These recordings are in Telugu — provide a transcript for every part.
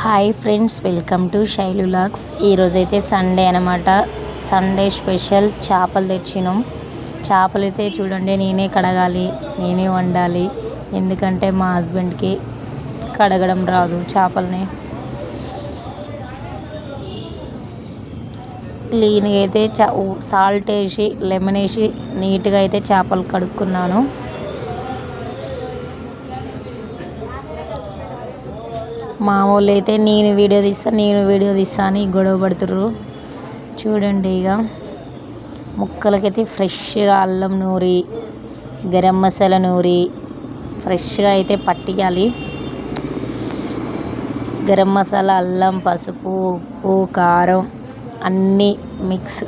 Hi friends welcome to Shailu lakhs ఈరోజైతే సండే అనమాట సండే స్పెషల్ చేపలు తెచ్చినాం. చేపలు అయితే చూడండి నేనే కడగాలి నేనే వండాలి. ఎందుకంటే మా హస్బెండ్కి కడగడం రాదు చేపల్ని. క్లీన్గా అయితే చా సాల్ట్ వేసి లెమన్ వేసి నీట్గా అయితే చేపలు కడుక్కున్నాను. మామూలు అయితే నేను వీడియో తీస్తా నేను వీడియో తీస్తా అని గొడవ పడుతుర్రు. చూడండి ఇక ముక్కలకైతే ఫ్రెష్గా అల్లం నూరి గరం మసాలా నూరి ఫ్రెష్గా అయితే పట్టియాలి. గరం మసాలా అల్లం పసుపు ఉప్పు కారం అన్నీ మిక్స్.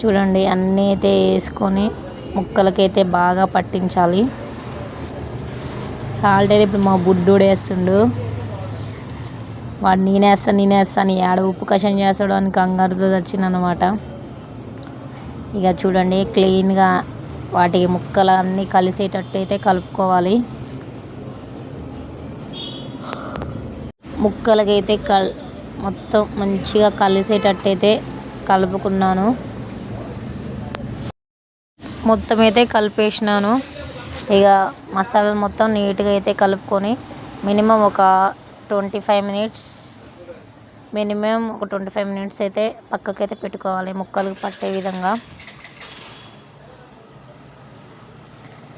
చూడండి అన్నీ అయితే వేసుకొని ముక్కలకైతే బాగా పట్టించాలి. సాల్ట్ అయితే ఇప్పుడు మా బుడ్డోడు వేస్తుండు. వాడు నేనేస్తాను నేనేస్తాను ఏడ ఉప్పు కషం చేస్తాడు అని కంగారుతో వచ్చిందనమాట ఇక చూడండి క్లీన్గా వాటికి ముక్కలు అన్నీ కలిసేటట్టు అయితే కలుపుకోవాలి. ముక్కలకైతే కల్ మొత్తం మంచిగా కలిసేటట్టు అయితే కలుపుకున్నాను. మొత్తం అయితే కలిపేసినాను. ఇక మసాలాలు మొత్తం నీట్గా అయితే కలుపుకొని మినిమం ఒక ట్వంటీ ఫైవ్ మినిట్స్ మినిమం ఒక ట్వంటీ ఫైవ్ మినిట్స్ అయితే పక్కకైతే పెట్టుకోవాలి ముక్కలు పట్టే విధంగా.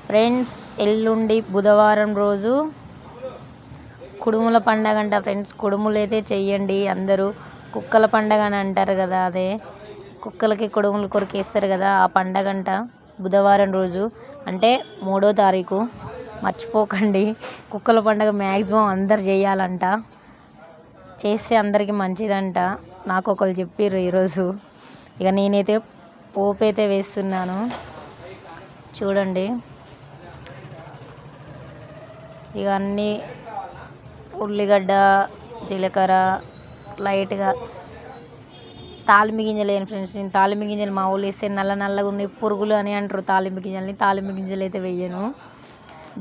ఫ్రెండ్స్ ఎల్లుండి బుధవారం రోజు కుడుముల పండగ అంట ఫ్రెండ్స్ కుడుములు అయితే చెయ్యండి అందరూ. కుక్కల పండగ అని అంటారు కదా అదే. కుక్కలకి కుడుములు కొరికేస్తారు కదా ఆ పండగ అంట. బుధవారం రోజు అంటే మూడో తారీఖు. మర్చిపోకండి. కుక్కల పండగ మ్యాక్సిమం అందరు చేయాలంట. చేస్తే అందరికీ మంచిదంట. నాకు ఒకరు చెప్పారు ఈరోజు. ఇక నేనైతే పోపు అయితే వేస్తున్నాను. చూడండి. ఇక అన్నీ ఉల్లిగడ్డ జీలకర్ర లైట్గా తాలింపు గింజలు వేయను ఫ్రెండ్స్ నేను తాలింపు గింజలు మా ఊళ్ళు వేస్తే నల్ల నల్లగా ఉన్నాయి పురుగులు అని అంటారు తాలింపు గింజలని. తాలింపు గింజలు అయితే వేయను.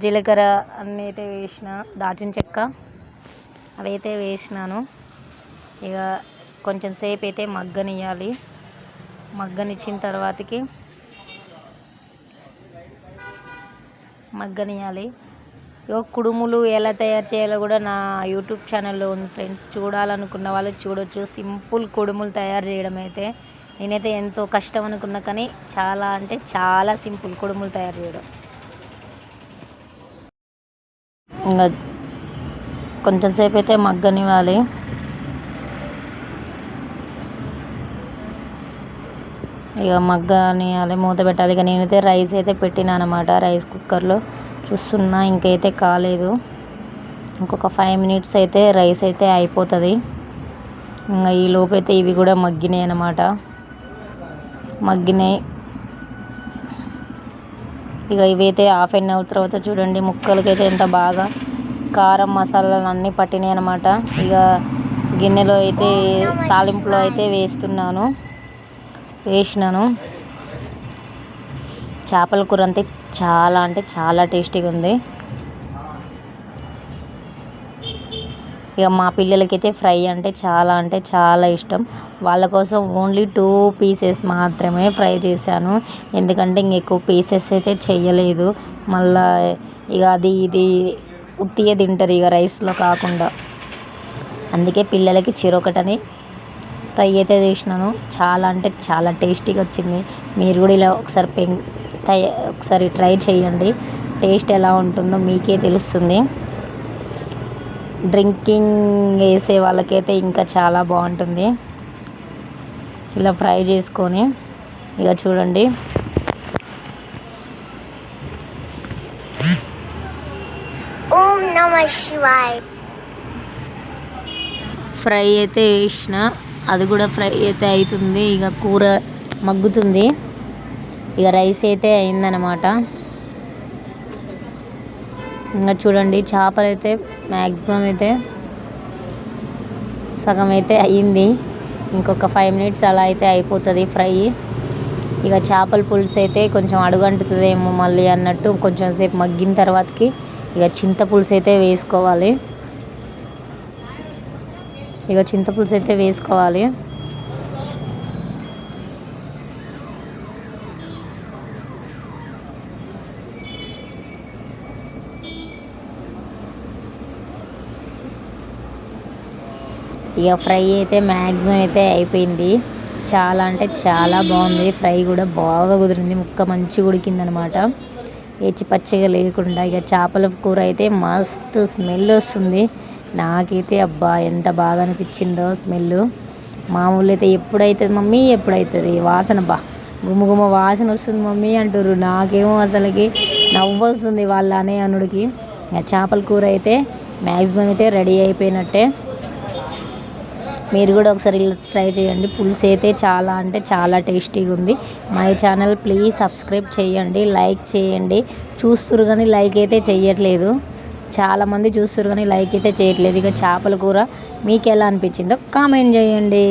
జీలకర్ర అన్నీ అయితే వేసిన దాచిన చెక్క అవి అయితే వేసినాను. ఇక కొంచెం సేపు అయితే మగ్గనియాలి మగ్గనిచ్చిన తర్వాతకి మగ్గనియాలి కుడుములు ఎలా తయారు చేయాలో కూడా నా యూట్యూబ్ ఛానల్లో ఉంది ఫ్రెండ్స్. చూడాలనుకున్న వాళ్ళు చూడొచ్చు. సింపుల్ కుడుములు తయారు చేయడం అయితే నేనైతే ఎంతో కష్టం అనుకున్నా కానీ చాలా అంటే చాలా సింపుల్ కుడుములు తయారు చేయడం. ఇంకా కొంచెం సేపు అయితే మగ్గనివ్వాలి. ఇక మగ్గనియాలి మూత పెట్టాలి. ఇక నేనైతే రైస్ అయితే పెట్టినా అనమాట రైస్ కుక్కర్లో. చూస్తున్నా ఇంకైతే కాలేదు. ఇంకొక ఫైవ్ మినిట్స్ అయితే రైస్ అయితే అయిపోతుంది. ఇంకా ఈ లోపైతే ఇవి కూడా మగ్గినాయి అనమాట మగ్గినాయి. ఇక ఇవైతే హాఫ్ అన్ అవర్ తర్వాత చూడండి ముక్కలకైతే ఎంత బాగా కారం మసాలాలు అన్నీ పట్టినాయి అనమాట ఇక గిన్నెలో అయితే తాలింపులో అయితే వేస్తున్నాను. వేసినాను. చేపల కూర అంతే చాలా అంటే చాలా టేస్టీగా ఉంది. ఇక మా పిల్లలకైతే ఫ్రై అంటే చాలా అంటే చాలా ఇష్టం. వాళ్ళ కోసం ఓన్లీ టూ పీసెస్ మాత్రమే ఫ్రై చేశాను. ఎందుకంటే ఇంక ఎక్కువ పీసెస్ అయితే చేయలేదు మళ్ళా ఇక అది ఇది ఉత్తిగా తింటారు ఇక రైస్లో కాకుండా. అందుకే పిల్లలకి చిరొకటని ఫ్రై అయితే చేసినాను. చాలా అంటే చాలా టేస్టీగా వచ్చింది. మీరు కూడా ఇలా ఒకసారి పెన్ ఒకసారి ట్రై చేయండి. టేస్ట్ ఎలా ఉంటుందో మీకే తెలుస్తుంది. డ్రింకింగ్ వేసే వాళ్ళకైతే ఇంకా చాలా బాగుంటుంది. ఇలా ఫ్రై చేసుకొని ఇక చూడండి. ఓం నమ శివాయ్. ఫ్రై అయితే వేసిన అది కూడా ఫ్రై అయితే అవుతుంది. ఇక కూర మగ్గుతుంది. ఇక రైస్ అయితే అయిందనమాట ఇంకా చూడండి చేపలు అయితే మ్యాక్సిమం అయితే సగం అయితే అయ్యింది ఇంకొక ఫైవ్ మినిట్స్ అలా అయితే అయిపోతుంది ఫ్రై. ఇక చేపల పులుసు అయితే కొంచెం అడుగంటుతుందేమో మళ్ళీ అన్నట్టు కొంచెం సేపు మగ్గిన తర్వాతకి ఇక చింతపులుసు అయితే వేసుకోవాలి. ఇక చింతపులుసు అయితే వేసుకోవాలి. ఇక ఫ్రై అయితే మ్యాక్సిమం అయితే అయిపోయింది. చాలా అంటే చాలా బాగుంది. ఫ్రై కూడా బాగా కుదిరింది. ముక్క మంచిగా ఉడికిందనమాట. ఏచి పచ్చిగా లేకుండా ఇక చేపల కూర అయితే మస్తు స్మెల్ వస్తుంది. నాకైతే అబ్బా ఎంత బాగా అనిపించిందో స్మెల్ మామూలు అయితే ఎప్పుడైతుంది మమ్మీ ఎప్పుడైతుంది? వాసన బా గుమ వాసన వస్తుంది మమ్మీ అంటారు నాకేమో అసలుకి నవ్వు వస్తుంది వాళ్ళ అనే అనుడికి ఇక చేపల కూర అయితే మ్యాక్సిమం అయితే రెడీ అయిపోయినట్టే. మీరు కూడా ఒకసారి ఇలా ట్రై చేయండి. పులుసు అయితే చాలా అంటే చాలా టేస్టీగా ఉంది. మై ఛానల్ ప్లీజ్ సబ్స్క్రైబ్ చేయండి లైక్ చేయండి. చూస్తురు కానీ లైక్ అయితే చేయట్లేదు. చాలామంది చూస్తురు కానీ లైక్ అయితే చేయట్లేదు. ఇక చేపల కూర మీకు ఎలా అనిపించిందో కామెంట్ చేయండి.